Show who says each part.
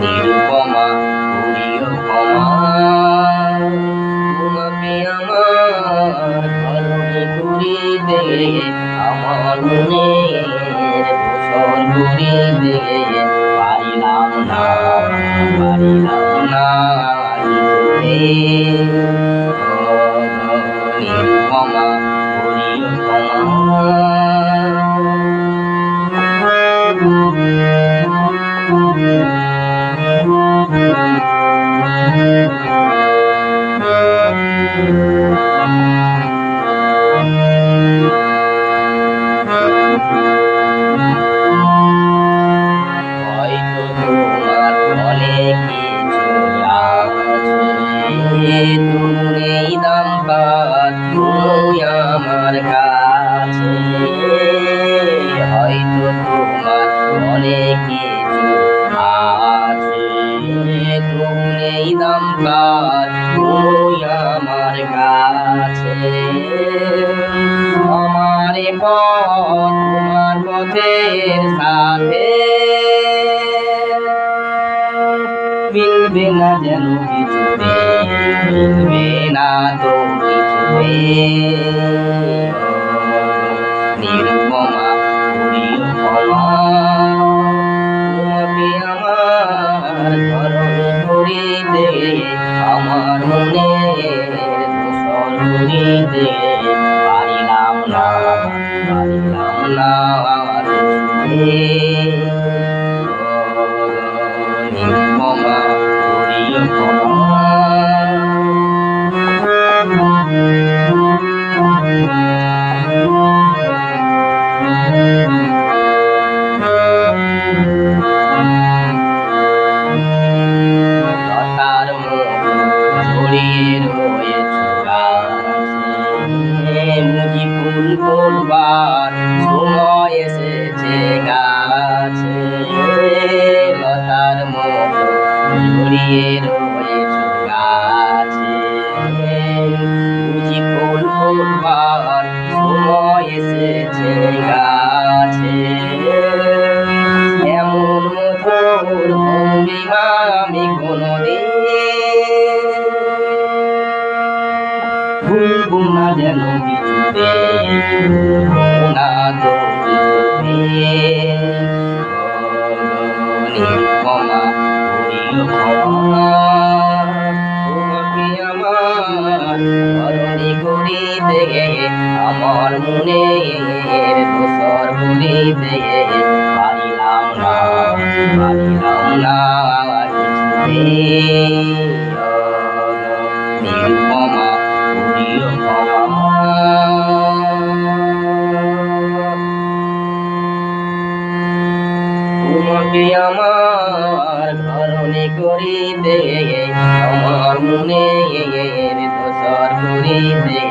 Speaker 1: নিরুপমা ক্ষমা তোমাকে আমার ধরণী করিতে আমার মনের দোসর করিতে পারিলাম না পারিলাম না কিছুতে নিরুপমা আমার কাছে হয়তো তোমার অনেক কাছে। আমার পথ তোমার পথের সাথে। মিলবে না যেন কিছুতে মিলবে না তো কিছুতে নিরুপমা প্রিয় করিতে পারিলাম না পারিলাম না লতার মতো ছড়িয়ে রয়েছে গাছে মুজি ফুল ফুলবার সময় এসেছে গাছে। এমন মধুর ভঙ্গিমা আমি কোনদিন ভুলবো না যেন কিছুতে না তো কিছুতে প্রিয় ক্ষমা আমার ধরণী করিতে আমার মনের দোসর করিতে পারিলাম না পারিলাম না তুমি আমার ঘরণে করিবে আমার মনে দোষর করিবে।